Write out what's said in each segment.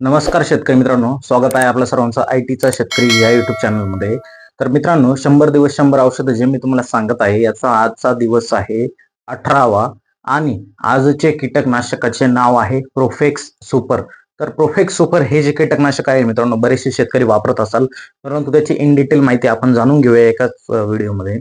नमस्कार शेतकरी मित्रांनो स्वागत आहे आपल्या सर्वांचं आय टीचा शेतकरी या युट्यूब चॅनलमध्ये तर मित्रांनो शंभर दिवस शंभर औषधं जे मी तुम्हाला सांगत आहे याचा आजचा दिवस आहे अठरावा आणि आजचे कीटकनाशकाचे नाव आहे प्रोफेक्स सुपर तर प्रोफेक्स सुपर हे जे कीटकनाशक आहे मित्रांनो बरेचसे शेतकरी वापरत असाल परंतु त्याची इन डिटेल माहिती आपण जाणून घेऊया एकाच व्हिडिओमध्ये.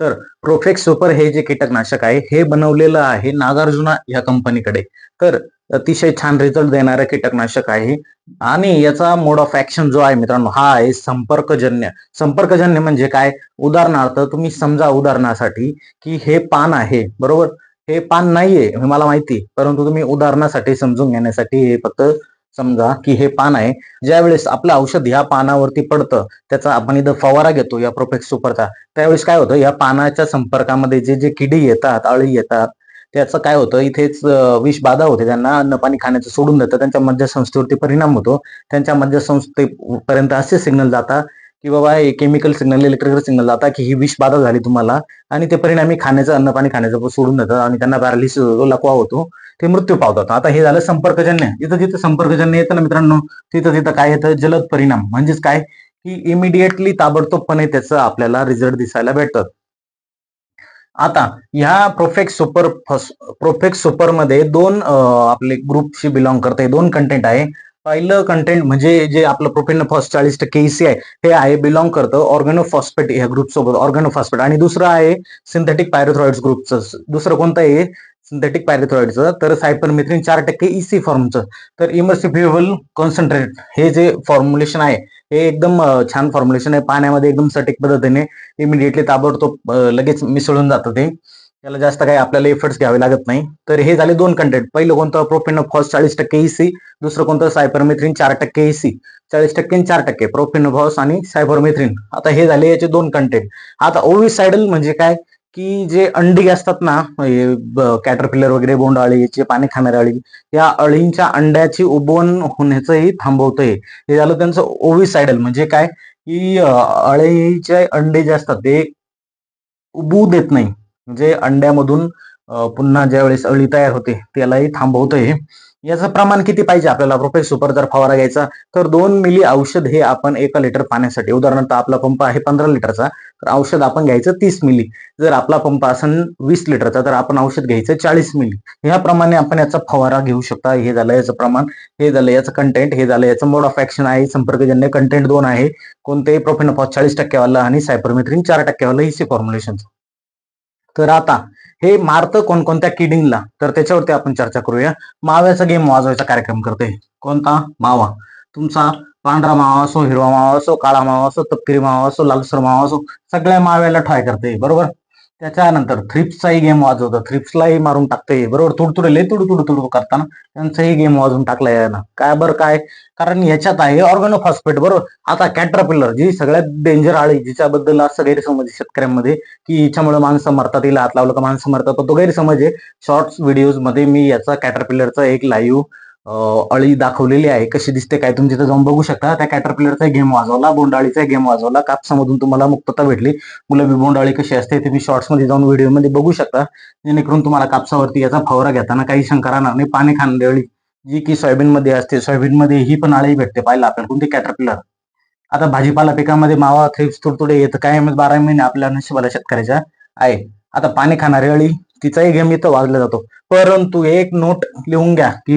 तर प्रोफेक्स सुपर हे जे कीटकनाशक आहे हे बनवलेलं आहे नागार्जुना या कंपनीकडे तर अतिशय छान रिझल्ट देणारं कीटकनाशक आहे. आणि याचा मोड ऑफ ऍक्शन जो आहे मित्रांनो हा आहे संपर्कजन्य. संपर्कजन्य म्हणजे काय? उदाहरणार्थ तुम्ही समजा उदाहरणासाठी की हे पान आहे बरोबर? हे पान नाहीये हे मला माहिती परंतु तुम्ही उदाहरणासाठी समजून घेण्यासाठी हे फक्त समजा की हे पान आहे. ज्या वेळेस आपलं औषध ह्या पानावरती पडतं त्याचा आपण इथं फवारा घेतो या प्रोफेक्स सुपरचा त्यावेळेस काय होतं? या पानाच्या संपर्कामध्ये जे जे किडी येतात अळी येतात त्याचं काय होतं इथेच विष बाधा होते. त्यांना अन्न पाणी खाण्याचं सोडून देतं त्यांच्या मज्जासंस्थेवरती परिणाम होतो. त्यांच्या मज्जासंस्थेपर्यंत असे सिग्नल जातात की बाबा हे केमिकल सिग्नल इलेक्ट्रिकल सिग्नल जातात की ही विष बाधा झाली तुम्हाला आणि ते परिणामी खाण्याचं अन्न पाणी खाण्याचं सोडून देतात आणि त्यांना पॅरालिसिस होतो लकवा होतो ते मृत्यू पावतात. आता हे झालं संपर्कजन्य. जिथं जिथं संपर्कजन्य येतं ना मित्रांनो तिथं तिथं काय येतं? जलद परिणाम. म्हणजेच काय? की इमिडिएटली ताबडतोबपणे त्याचं आपल्याला रिझल्ट दिसायला भेटतात. आता ह्या प्रोफेक्स सुपर प्रोफेक्स सुपरमध्ये दोन आपले ग्रुपशी बिलॉंग करते. दोन कंटेंट आहे. पहिलं कंटेंट म्हणजे जे आपलं प्रोफेन फर्स्ट चाळीस टक्के ईसी आहे हे आहे बिलॉंग करतं ऑर्गॅनोफॉस्फेट ह्या ग्रुप सोबत ऑर्गॅनोफॉस्फेट आणि दुसरं आहे सिंथेटिक पायरोथ्रॉइड्स ग्रुपचं दुसरं कोणतं आहे? सिंथेटिक पायरोथ्रॉइडचं तर सायपरमिथ्रिन चार टक्के इसी फॉर्मचं तर इमर्सिफ्युएबल कॉन्सन्ट्रेट हे जे फॉर्म्युलेशन आहे हे एकदम छान फॉर्म्युलेशन आहे. पाण्यामध्ये एकदम सटीक पद्धतीने इमिडिएटली ताबडतोब लगेच मिसळून जातं ते. त्याला जास्त काही आपल्याला एफर्ट्स घ्यावे लागत नाही. तर हे झाले दोन कंटेंट पहिलं कोणतं? प्रोफेनोफॉस चाळीस टक्के इसी दुसरं कोणतं? सायपरमेथ्रिन चार टक्के इसी चाळीस टक्के आणि चार टक्के. प्रोफेनोफॉस आणि सायपरमेथ्रिन आता हे झाले याचे दोन कंटेंट आता ओविसायडल म्हणजे काय? की जे अंडी असतात ना कॅटरपिलर वगैरे बोंड अळी याची पाणी खाणारी अळी या अळींच्या अंड्याची उबवण होण्याचंही थांबवतंय. हे झालं त्यांचं ओविसायडल म्हणजे काय? की अळीचे अंडे जे असतात ते उबवू देत नाही. म्हणजे अंड्यामधून पुन्हा ज्या वेळेस अळी तयार होते त्यालाही थांबवतोय. याचं प्रमाण किती पाहिजे आपल्याला? प्रोफेट सुपर जर फवारा घ्यायचा तर दोन मिली औषध हे आपण एका लिटर पाण्यासाठी उदाहरणार्थ आपला पंप आहे पंधरा लिटरचा तर औषध आपण घ्यायचं तीस मिली. जर आपला पंप असेल वीस लिटरचा तर आपण औषध घ्यायचं चाळीस मिली. ह्याप्रमाणे आपण याचा फवारा घेऊ शकता. हे झालं याचं प्रमाण हे झालं याचं कंटेंट हे झालं याचं मोड ऑफ ऍक्शन आहे. संपर्कजन्य कंटेंट दोन आहे. कोणतेही प्रोफेनोफॉस चाळीस टक्केवाला आणि सायपरमेथ्रिन चार टक्केवाला सी फॉर्म्युलेशनचं तर आता हे मारतं कोणकोणत्या किडिंगला? तर त्याच्यावरती आपण चर्चा करूया. माव्याचा गेम वाजवायचा कार्यक्रम करते. कोणता? मावा. तुमचा पांढरा मावा असो हिरवा मावा असो काळा मावा असो तपकिरी मावा असो लालसर मावा असो सगळ्या माव्याला ट्राय करते. बरोबर? त्याच्यानंतर थ्रिप्सचाही गेम वाजवतो. थ्रिप्सलाही मारून टाकतंय बरोबर? तुडतुडे लय तुडू तुडू तुडू करताना. त्यांचाही गेम वाजवून टाकला यानं. काय बरं काय? कारण याच्यात आहे ऑर्गनोफॉस्फेट बरोबर? आता कॅट्रापिलर जी सगळ्यात डेंजर आळी जिच्याबद्दल असं गैरसमज शेतकऱ्यांमध्ये की हिच्यामुळे माणसं मरतात हिला हात लावलं का माणसं मरतात. तो गैरसमज आहे. शॉर्ट्स व्हिडिओजमध्ये मी याचा कॅटरपिलरचा एक लाईव्ह अळी दाखवलेली आहे. कशी दिसते काय तुम्ही तिथे जाऊन बघू शकता. त्या कॅटरपिलरचा गेम वाजवला बोंडाळीचा गेम वाजवला. कापसामधून तुम्हाला मुक्तता भेटली. गुलाबी बोंडाळी कशी असते तुम्ही शॉर्ट्समध्ये जाऊन व्हिडिओमध्ये बघू शकता. जेणेकरून तुम्हाला कापसावरती याचा फवारा घेताना काही शंका राहणार नाही. पाणी खाणारी अळी जी की सोयाबीन मध्ये असते सोयाबीनमध्ये ही पण अळी भेटते पाहिलं आपल्याला कोणती? कॅटरपिलर आता भाजीपाला पिकामध्ये मावा थ्रिप्स तुडतुडे येत काय बारा महिने आपल्या नशिबाला शेतकऱ्याच्या आहे. आता पाणी खाणारी अळी तिचाही गेम इथं वाजला जातो. परंतु एक नोट लिहून घ्या की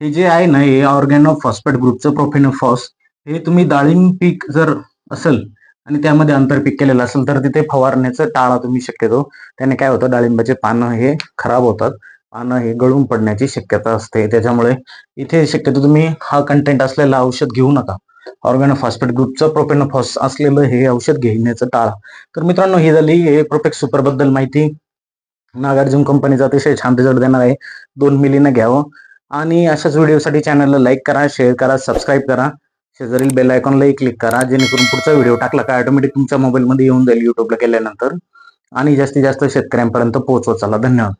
हे जे आहे ना हे ऑर्गॅनो फॉस्फेट ग्रुपचं प्रोफेनोफॉस हे तुम्ही डाळिंब पीक जर असेल आणि त्यामध्ये आंतरपीक केलेलं असेल तर तिथे फवारण्याचं टाळा तुम्ही शक्यतो. त्याने काय होतं डाळिंबाचे पानं हे खराब होतात. पानं हे गळून पडण्याची शक्यता असते. त्याच्यामुळे इथे शक्यतो तुम्ही हा कंटेंट असलेलं औषध घेऊ नका. ऑर्गॅनोफॉस्फेट ग्रुपचं प्रोपेनोफॉस असलेलं हे औषध घेण्याचं टाळा. तर मित्रांनो ही झाली हे प्रोफेक्ट सुपरबद्दल माहिती. नागार्जुन कंपनीचा अतिशय छान रिझल्ट देणार आहे. दोन मिलीनं घ्यावं. आणि अशाच व्हिडिओसाठी चॅनलला लाईक करा शेअर करा सबस्क्राईब करा. शेजारील बेल आयकॉनलाही क्लिक करा जेणेकरून पुढचा व्हिडिओ टाकला का ऑटोमॅटिक तुमच्या मोबाईलमध्ये येऊन जाईल युट्यूबला केल्यानंतर आणि जास्तीत जास्त शेतकऱ्यांपर्यंत पोहोचवत चला. धन्यवाद.